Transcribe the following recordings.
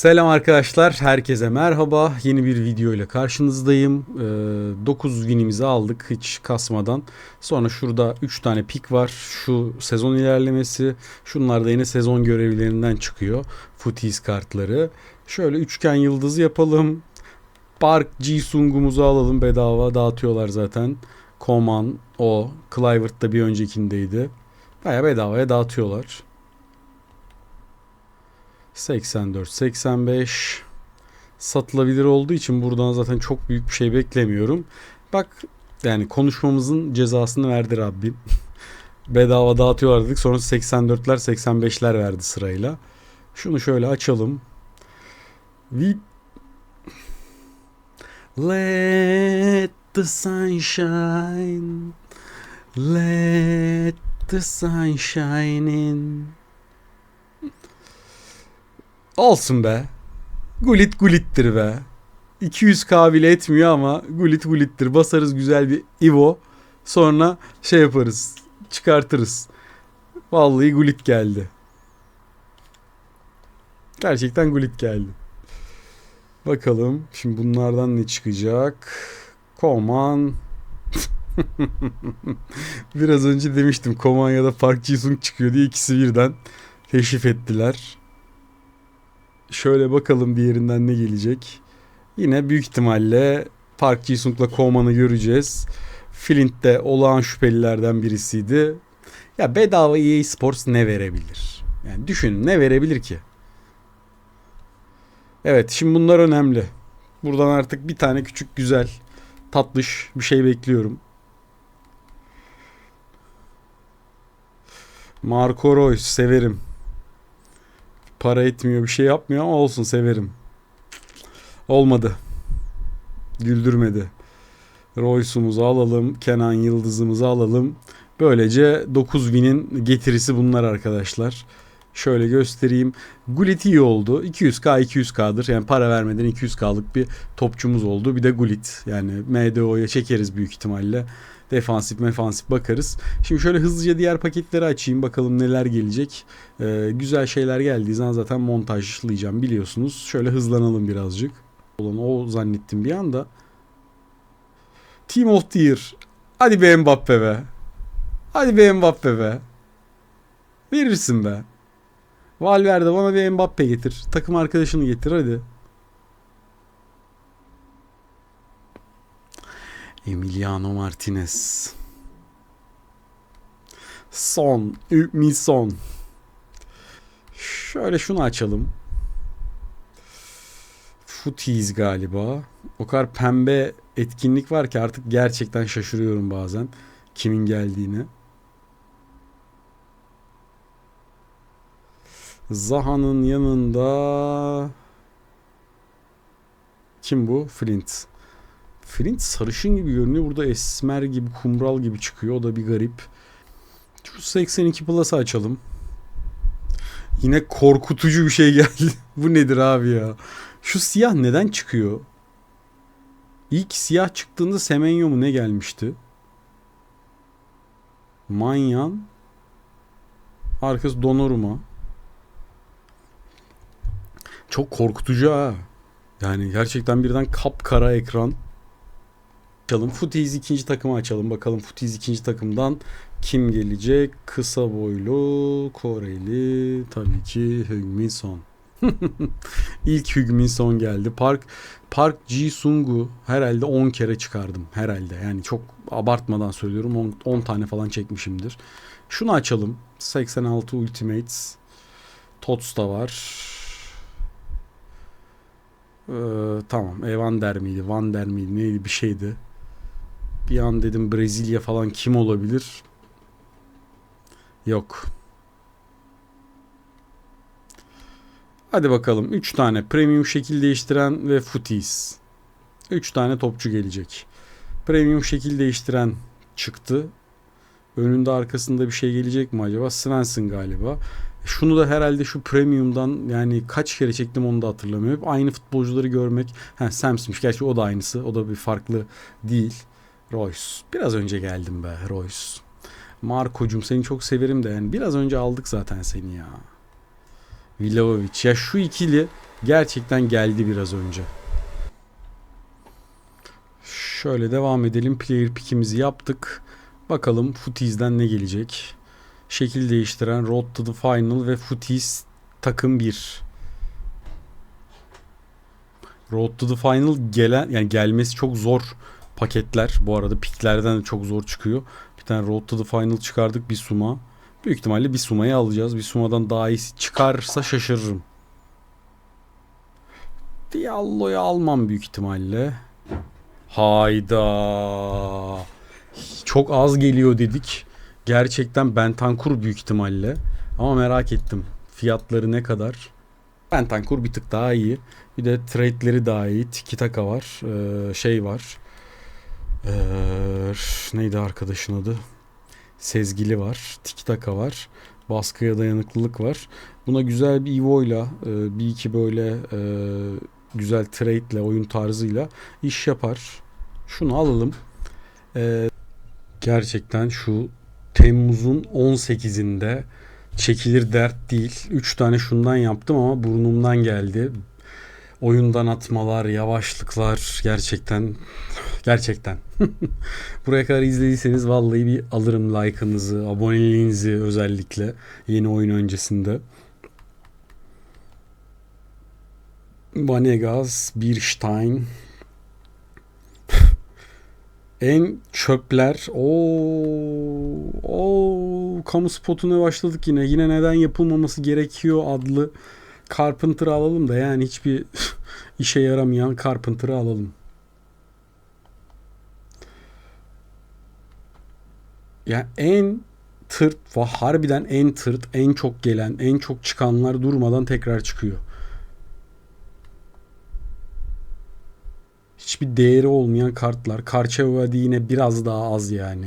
Selam arkadaşlar, herkese merhaba. Yeni bir video ile karşınızdayım. 9 winimizi aldık hiç kasmadan. Sonra şurada 3 tane pik var. Şu sezon ilerlemesi. Şunlar da yine sezon görevlerinden çıkıyor. Footies kartları. Şöyle üçgen yıldız yapalım. Park Ji-sung'umuzu alalım bedava dağıtıyorlar zaten. Koman, o, Clivert da bir öncekindeydi. Baya bedavaya dağıtıyorlar. 84, 85 satılabilir olduğu için buradan zaten çok büyük bir şey beklemiyorum. Bak yani konuşmamızın cezasını verdi Rabbim. Bedava dağıtıyorlar dedik. Sonra 84'ler 85'ler verdi sırayla. Şunu şöyle açalım. We Let the sunshine Let the sunshine in Olsun be. Gulit gulittir be. 200k bile etmiyor ama gulit gulittir. Basarız güzel bir Ivo. Sonra şey yaparız. Çıkartırız. Vallahi gulit geldi. Gerçekten gulit geldi. Bakalım. Şimdi bunlardan ne çıkacak? Koman. Biraz önce demiştim Koman ya da Park Ji-sung çıkıyor diye ikisi birden teşrif ettiler. Şöyle bakalım diğerinden ne gelecek. Yine büyük ihtimalle Park Ji-sung'la Koman'ı göreceğiz. Flint de olağan şüphelilerden birisiydi. Ya bedava EA Sports ne verebilir? Yani düşünün ne verebilir ki? Evet şimdi bunlar önemli. Buradan artık bir tane küçük güzel tatlış bir şey bekliyorum. Marco Reus severim. Para etmiyor bir şey yapmıyor ama olsun severim. Olmadı. Güldürmedi. Royce'umuzu alalım. Kenan Yıldız'ımızı alalım. Böylece 9000'in getirisi bunlar arkadaşlar. Şöyle göstereyim. Gullit iyi oldu. 200k 200k'dır. Yani para vermeden 200k'lık bir topçumuz oldu. Bir de Gullit. Yani MDO'ya çekeriz büyük ihtimalle. Defansif mefansif bakarız. Şimdi şöyle hızlıca diğer paketleri açayım. Bakalım neler gelecek. Ee, güzel şeyler geldiği zaman zaten montajlayacağım biliyorsunuz. Şöyle hızlanalım birazcık. Olan o zannettim bir anda. Team of the Year. Hadi be Mbappe be. Hadi be Mbappe be. Verirsin be. Valverde bana bir Mbappe getir. Takım arkadaşını getir hadi. Emiliano Martinez. Son. Mi son. Şöyle şunu açalım. Footies galiba. O kadar pembe etkinlik var ki artık gerçekten şaşırıyorum bazen. Kimin geldiğini. Zaha'nın yanında kim bu? Flint. Flint sarışın gibi görünüyor. Burada esmer gibi, kumral gibi çıkıyor. O da bir garip. Şu 82 Plus'ı açalım. Yine korkutucu bir şey geldi. bu nedir abi ya? Şu siyah neden çıkıyor? İlk siyah çıktığında Semenyo mu ne gelmişti? Manyan. Arkası Donnarumma. Çok korkutucu ha. Yani gerçekten birden kapkara ekran. Açalım. Footies ikinci takımı açalım. Bakalım Footies ikinci takımdan kim gelecek? Kısa boylu Koreli tabii ki Heung-min Son. İlk Heung-min Son geldi. Park Park Ji-sung'u herhalde 10 kere çıkardım. Herhalde. Yani çok abartmadan söylüyorum. 10, 10 tane falan çekmişimdir. Şunu açalım. 86 Ultimates. Tots da var. Ee, tamam. Evan der miydi? Van der miydi? Neydi? Bir şeydi. Bir an dedim Brezilya falan kim olabilir? Yok. Hadi bakalım. 3 tane premium şekil değiştiren ve footies. 3 tane topçu gelecek. Premium şekil değiştiren çıktı. Önünde arkasında bir şey gelecek mi acaba? Svensson galiba. Şunu da herhalde şu premium'dan yani kaç kere çektim onu da hatırlamıyorum. Aynı futbolcuları görmek. Ha Sams'miş. Gerçi o da aynısı. O da bir farklı değil. Royce. Biraz önce geldim be Royce. Marko'cum seni çok severim de yani biraz önce aldık zaten seni ya. Vlahovic. Ya şu ikili gerçekten geldi biraz önce. Şöyle devam edelim. Player pick'imizi yaptık. Bakalım Footies'den ne gelecek? Şekil değiştiren Road to the Final ve Footies takım 1. Road to the Final gelen yani gelmesi çok zor paketler. Bu arada piklerden de çok zor çıkıyor. Bir tane Road to the Final çıkardık bir suma. Büyük ihtimalle bir sumayı alacağız. Bir sumadan daha iyisi çıkarsa şaşırırım. Diallo'yu almam büyük ihtimalle. Hayda. Çok az geliyor dedik. Gerçekten Bentancur büyük ihtimalle. Ama merak ettim. Fiyatları ne kadar? Bentancur bir tık daha iyi. Bir de trade'leri daha iyi. Tiki taka var. Ee, şey var. Ee, neydi arkadaşın adı? Sezgili var. Tiki taka var. Baskıya dayanıklılık var. Buna güzel bir Evo ile e, bir iki böyle e, güzel trade ile oyun tarzıyla iş yapar. Şunu alalım. E, gerçekten şu Temmuz'un 18'inde çekilir dert değil. 3 tane şundan yaptım ama burnumdan geldi. Oyundan atmalar, yavaşlıklar gerçekten gerçekten. Buraya kadar izlediyseniz vallahi bir alırım like'ınızı, aboneliğinizi özellikle yeni oyun öncesinde. Vanegas, Birstein. en çöpler. O o kamu spotuna başladık yine. Yine neden yapılmaması gerekiyor adlı Carpenter'ı alalım da yani hiçbir işe yaramayan Carpenter'ı alalım. Yani en tırt ve harbiden en tırt, en çok gelen, en çok çıkanlar durmadan tekrar çıkıyor. Hiçbir değeri olmayan kartlar. Karçevadi yine biraz daha az yani.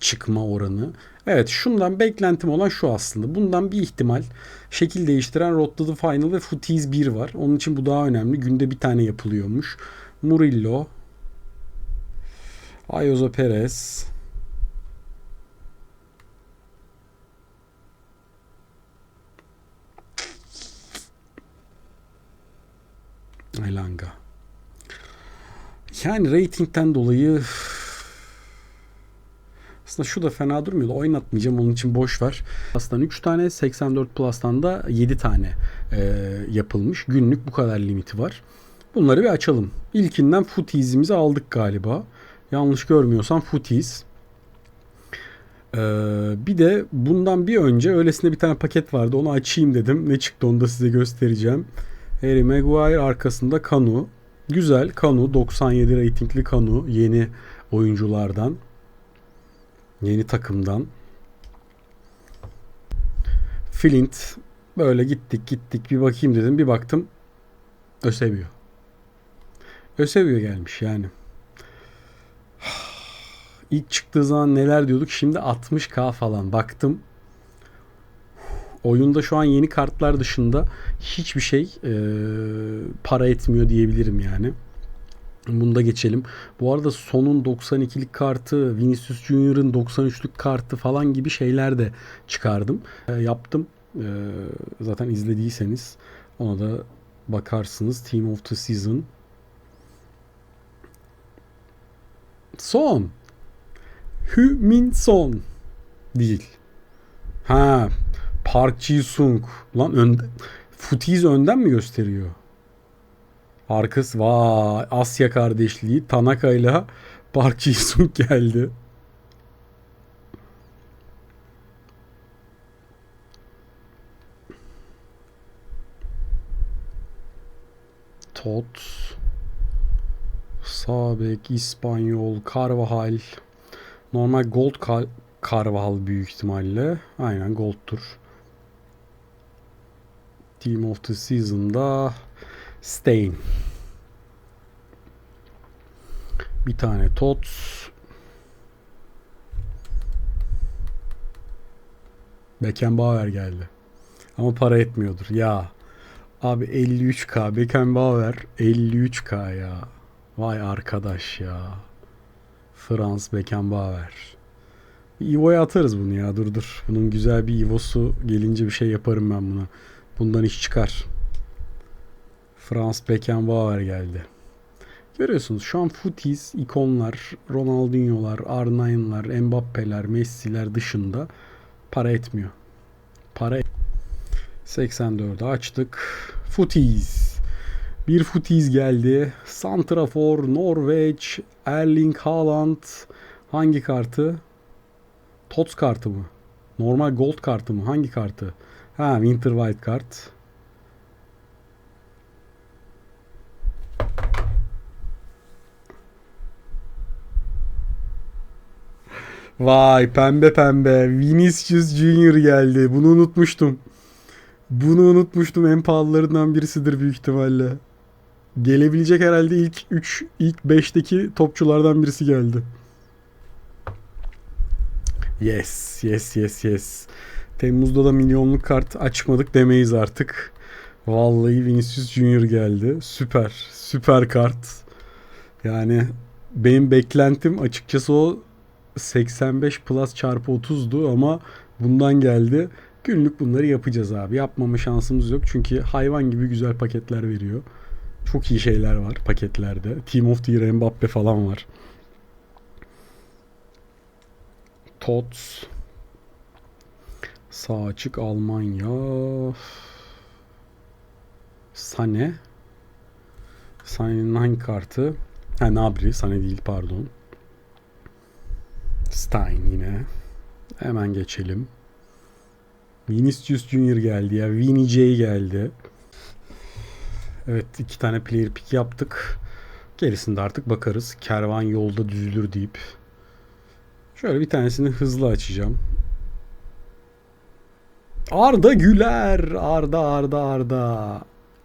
Çıkma oranı. Evet şundan beklentim olan şu aslında. Bundan bir ihtimal şekil değiştiren Road to the Final ve Footies 1 var. Onun için bu daha önemli. Günde bir tane yapılıyormuş. Murillo. Ayozo Perez. Elanga. Yani ratingten dolayı aslında şu da fena durmuyordu. Oynatmayacağım onun için boş ver. Aslında 3 tane 84 Plus'tan da 7 tane e, yapılmış. Günlük bu kadar limiti var. Bunları bir açalım. İlkinden Footies'imizi aldık galiba. Yanlış görmüyorsam Footies. Ee, bir de bundan bir önce öylesine bir tane paket vardı. Onu açayım dedim. Ne çıktı onu da size göstereceğim. Harry Maguire arkasında Kanu. Güzel Kanu 97 reytingli Kanu yeni oyunculardan. Yeni takımdan. Flint böyle gittik gittik bir bakayım dedim. Bir baktım Ösebio. Ösebio gelmiş yani. İlk çıktığı zaman neler diyorduk? Şimdi 60k falan. Baktım oyunda şu an yeni kartlar dışında hiçbir şey e, para etmiyor diyebilirim yani. Bunda geçelim. Bu arada sonun 92'lik kartı, Vinicius Junior'ın 93'lük kartı falan gibi şeyler de çıkardım. E, yaptım. E, zaten izlediyseniz ona da bakarsınız. Team of the Season. Son. Hü Son. Değil. Ha Park Ji Sung. Lan önde, Futiz önden mi gösteriyor? Arkası vay Asya kardeşliği Tanaka ile Park Ji geldi. Tot Sabek, İspanyol, Carvajal Normal Gold Carvajal büyük ihtimalle. Aynen Gold'tur. Team of the Season'da Stain. Bir tane Tots. Beckenbauer geldi. Ama para etmiyordur. Ya. Abi 53k Beckenbauer 53k ya. Vay arkadaş ya. Frans Beckenbauer. Evo'ya atarız bunu ya dur dur. Bunun güzel bir Evo'su gelince bir şey yaparım ben buna. Bundan iş çıkar. Frans Beckenbauer geldi. Görüyorsunuz şu an footies, ikonlar, Ronaldinho'lar, R9'lar, Mbappe'ler, Messi'ler dışında para etmiyor. Para 84'ü açtık. Footies. Bir footies geldi. Santrafor, Norveç, Erling Haaland. Hangi kartı? TOTS kartı mı? Normal gold kartı mı? Hangi kartı? Ha Winter White kart. Vay pembe pembe. Vinicius Junior geldi. Bunu unutmuştum. Bunu unutmuştum. En pahalılarından birisidir büyük ihtimalle. Gelebilecek herhalde ilk 3, ilk 5'teki topçulardan birisi geldi. Yes, yes, yes, yes. Temmuz'da da milyonluk kart açmadık demeyiz artık. Vallahi Vinicius Junior geldi. Süper, süper kart. Yani benim beklentim açıkçası o 85 plus çarpı 30'du ama bundan geldi. Günlük bunları yapacağız abi. Yapmama şansımız yok. Çünkü hayvan gibi güzel paketler veriyor. Çok iyi şeyler var paketlerde. Team of the Year Mbappe falan var. Tots. Sağ açık Almanya. Sane. Sane'nin hangi kartı? Ha Nabri. Sane değil pardon. Stein yine. Hemen geçelim. Vinicius Junior geldi ya. Vini J geldi. Evet iki tane player pick yaptık. Gerisinde artık bakarız. Kervan yolda düzülür deyip. Şöyle bir tanesini hızlı açacağım. Arda Güler. Arda Arda Arda.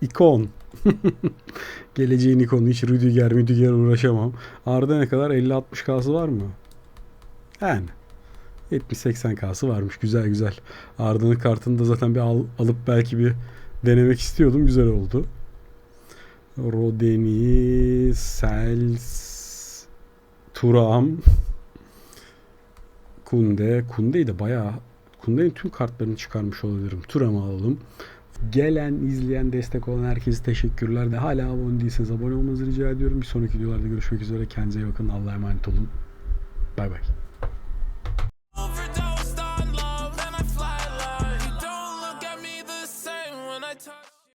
İkon. Geleceğin ikonu. Hiç Rüdiger Rüdiger uğraşamam. Arda ne kadar? 50-60K'sı var mı? Yani. 70-80K'sı varmış. Güzel güzel. Arda'nın kartını da zaten bir al, alıp belki bir denemek istiyordum. Güzel oldu. Rodeni, Sels, Turam, Kunde. Kunde'yi de bayağı Kunde'nin tüm kartlarını çıkarmış olabilirim. Turam'ı alalım. Gelen, izleyen, destek olan herkese teşekkürler. De hala abone değilseniz abone olmanızı rica ediyorum. Bir sonraki videolarda görüşmek üzere. Kendinize iyi bakın. Allah'a emanet olun. Bay bay.